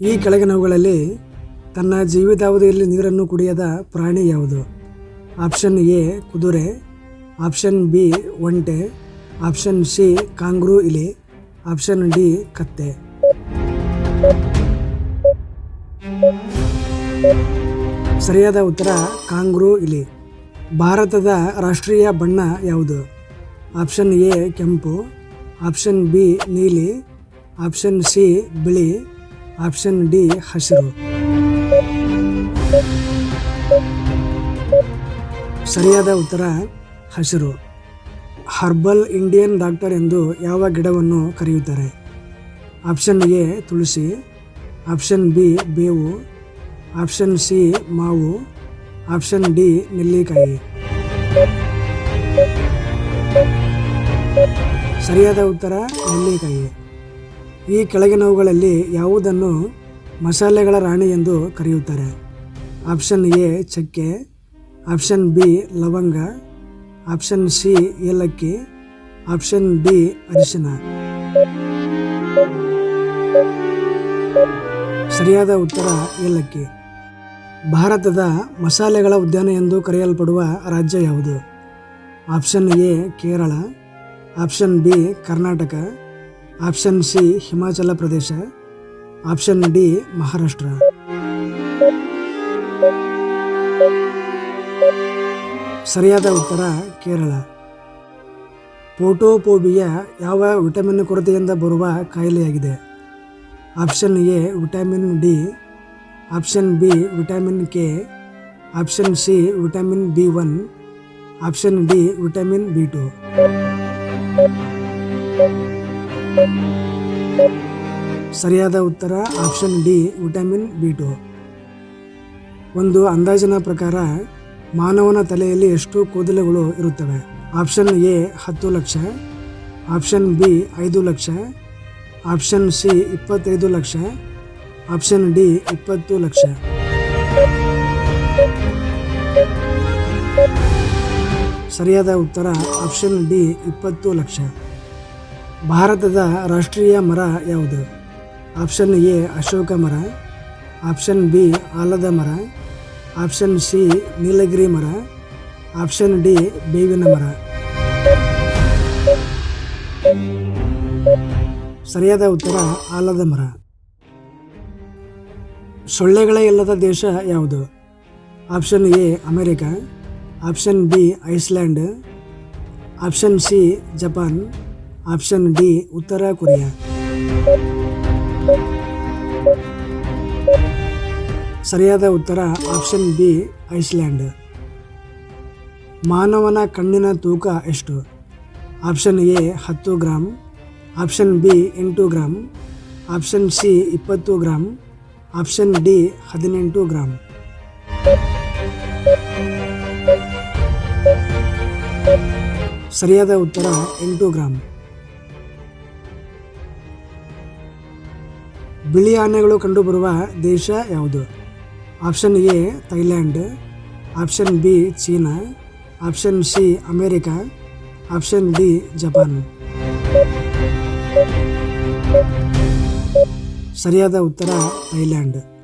ಈ ಕೆಳಗಿನವುಗಳಲ್ಲಿ ತನ್ನ ಜೀವಿತಾವಧಿಯಲ್ಲಿ ನೀರನ್ನು ಕುಡಿಯದ ಪ್ರಾಣಿ ಯಾವುದು? ಆಪ್ಷನ್ ಎ, ಕುದುರೆ. ಆಪ್ಷನ್ ಬಿ, ಒಂಟೆ. ಆಪ್ಷನ್ ಸಿ, ಕಾಂಗ್ರೂ ಇಲಿ. ಆಪ್ಷನ್ ಡಿ, ಕತ್ತೆ. ಸರಿಯಾದ ಉತ್ತರ, ಕಾಂಗ್ರೂ ಇಲಿ. ಭಾರತದ ರಾಷ್ಟ್ರೀಯ ಬಣ್ಣ ಯಾವುದು? ಆಪ್ಷನ್ ಎ, ಕೆಂಪು. ಆಪ್ಷನ್ ಬಿ, ನೀಲಿ. ಆಪ್ಷನ್ ಸಿ, ಬಿಳಿ. ಆಪ್ಷನ್ ಡಿ, ಹಸಿರು. ಸರಿಯಾದ ಉತ್ತರ, ಹಸಿರು. ಹರ್ಬಲ್ ಇಂಡಿಯನ್ ಡಾಕ್ಟರ್ ಎಂದು ಯಾವ ಗಿಡವನ್ನು ಕರೆಯುತ್ತಾರೆ? ಆಪ್ಷನ್ ಎ, ತುಳಸಿ. ಆಪ್ಷನ್ ಬಿ, ಬೇವು. ಆಪ್ಷನ್ ಸಿ, ಮಾವು. ಆಪ್ಷನ್ ಡಿ, ನೆಲ್ಲಿಕಾಯಿ. ಸರಿಯಾದ ಉತ್ತರ, ನೆಲ್ಲಿಕಾಯಿ. ಈ ಕೆಳಗಿನವುಗಳಲ್ಲಿ ಯಾವುದನ್ನು ಮಸಾಲೆಗಳ ರಾಣಿ ಎಂದು ಕರೆಯುತ್ತಾರೆ? ಆಪ್ಷನ್ ಎ, ಚಕ್ಕೆ. ಆಪ್ಷನ್ ಬಿ, ಲವಂಗ. ಆಪ್ಷನ್ ಸಿ, ಏಲಕ್ಕಿ. ಆಪ್ಷನ್ ಡಿ, ಅರಿಶಿನ. ಸರಿಯಾದ ಉತ್ತರ ಏಲಕ್ಕಿ. ಭಾರತದ ಮಸಾಲೆಗಳ ಉದ್ಯಾನ ಎಂದು ಕರೆಯಲ್ಪಡುವ ರಾಜ್ಯ ಯಾವುದು? Option A, Kerala. Option B, Karnataka. Option C, Himachal Pradesh. Option D, Maharashtra. ಸರಿಯಾದ ಉತ್ತರ, ಕೇರಳ. ಪೋಟೋಪೋಬಿಯ ಯಾವ ವಿಟಮಿನ್ ಕೊರತೆಯಿಂದ ಬರುವ ಕಾಯಿಲೆಯಾಗಿದೆ? Option A, vitamin D. Option B, vitamin K. Option C, vitamin B one. Option D, vitamin B two. ಸರಿಯಾದ ಉತ್ತರ option D, vitamin B two. ಒಂದು ಅಂದಾಜಿನ ಪ್ರಕಾರ ಮಾನವನ ತಲೆಯಲ್ಲಿ ಎಷ್ಟು ಕೂದಲುಗಳು ಇರುತ್ತವೆ. ಆಪ್ಷನ್ ಎ, ಹತ್ತು ಲಕ್ಷ. ಆಪ್ಷನ್ ಬಿ, ಐದು ಲಕ್ಷ. ಆಪ್ಷನ್ ಸಿ, ಇಪ್ಪತ್ತೈದು ಲಕ್ಷ. ಆಪ್ಷನ್ ಡಿ, ಇಪ್ಪತ್ತು ಲಕ್ಷ. ಸರಿಯಾದ ಉತ್ತರ ಆಪ್ಷನ್ ಡಿ, ಇಪ್ಪತ್ತು ಲಕ್ಷ. ಭಾರತದ ರಾಷ್ಟ್ರೀಯ ಮರ ಯಾವುದು? ಆಪ್ಷನ್ ಎ, ಅಶೋಕ ಮರ. ಆಪ್ಷನ್ ಬಿ, ಆಲದ ಮರ. ಆಪ್ಷನ್ ಸಿ, ನೀಲಗಿರಿ ಮರ. ಆಪ್ಷನ್ ಡಿ, ಬೇವಿನ ಮರ. ಸರಿಯಾದ ಉತ್ತರ, ಆಲದ ಮರ. ಸೊಳ್ಳೆಗಳೇ ಇಲ್ಲದ ದೇಶ ಯಾವುದು? Option A, America. Option B, Iceland. Option C, Japan. Option D, ಉತ್ತರ ಕೊರಿಯಾ. ಸರಿಯಾದ ಉತ್ತರ ಆಪ್ಷನ್ ಬಿ, ಐಸ್ಲ್ಯಾಂಡ್. ಮಾನವನ ಕಣ್ಣಿನ ತೂಕ ಎಷ್ಟು? ಆಪ್ಷನ್ ಎ, ಹತ್ತು ಗ್ರಾಮ್ ಆಪ್ಷನ್ ಬಿ, ಎಂಟು ಗ್ರಾಮ್ ಆಪ್ಷನ್ ಸಿ, ಇಪ್ಪತ್ತು ಗ್ರಾಮ್ ಆಪ್ಷನ್ ಡಿ, ಹದಿನೆಂಟು ಗ್ರಾಮ್ ಸರಿಯಾದ ಉತ್ತರ, ಎಂಟು ಗ್ರಾಮ್ ಬಿಳಿ ಆನೆಗಳು ಕಂಡುಬರುವ ದೇಶ ಯಾವುದು? Option A Thailand option B China option C America option D Japan ಸರಿಯಾದ ಉತ್ತರ ಥೈಲ್ಯಾಂಡ್